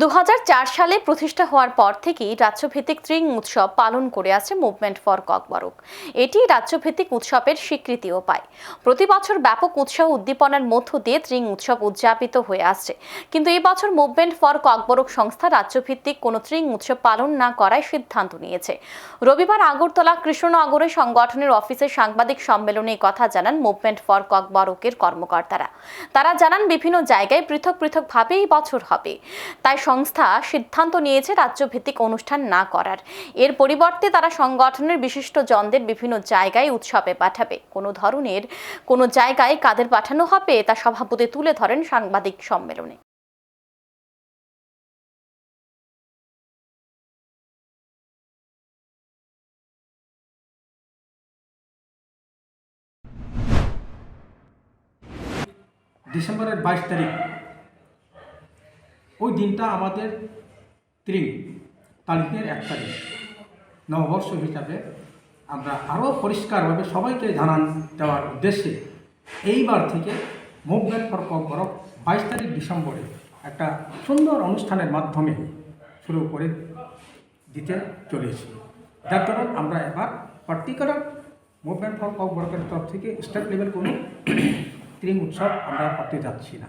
দু হাজার চার সালে প্রতিষ্ঠা হওয়ার পর থেকেই রাজ্যভিত্তিক ত্রিং উৎসব পালন করে আছে মুভমেন্ট ফর ককবরক। এটি রাজ্যভিত্তিক উৎসবের স্বীকৃতিও পায়। প্রতি বছর ব্যাপক উৎসাহ উদ্দীপনার মধ্য দিয়ে ত্রিং উৎসব উদযাপিত হয়ে আসছে। কিন্তু এই বছর মুভমেন্ট ফর ককবরক সংস্থা রাজ্যভিত্তিক কোনো ত্রিং উৎসব পালন না করায় সিদ্ধান্ত নিয়েছে। রবিবার আগরতলা কৃষ্ণনগরে সংগঠনের অফিসে সাংবাদিক সম্মেলনে কথা জানান মুভমেন্ট ফর ককবরকের কর্মকর্তারা। তারা জানান, বিভিন্ন জায়গায় পৃথক পৃথকভাবে এই বছর হবে। তাই সংস্থা সিদ্ধান্ত নিয়েছে রাজ্যভিত্তিক অনুষ্ঠান না করার। এর পরিবর্তে তারা সংগঠনের বিশিষ্ট জনদের বিভিন্ন জায়গায় উৎসবে পাঠাবে। কোনো ধরনের কোনো জায়গায় কাদের পাঠানো হবে তা সভাপতি তুলে ধরেন সাংবাদিক সম্মেলনে। ডিসেম্বরের বাইশ তারিখ ওই দিনটা আমাদের ত্রিং তারিখের এক তারিখ। নববর্ষ হিসাবে আমরা আরও পরিষ্কারভাবে সবাইকে জানান দেওয়ার উদ্দেশ্যে এইবার থেকে মুভমেন্ট ফর ককবরক বাইশ তারিখ ডিসেম্বরে একটা সুন্দর অনুষ্ঠানের মাধ্যমে শুরু করে দিতে চলেছি। যার কারণ আমরা এবার পার্টিকুলার মুভমেন্ট ফর ককবরকের তরফ থেকে স্টেট লেভেল কোনো ত্রিম উৎসব আমরা করতে যাচ্ছি না।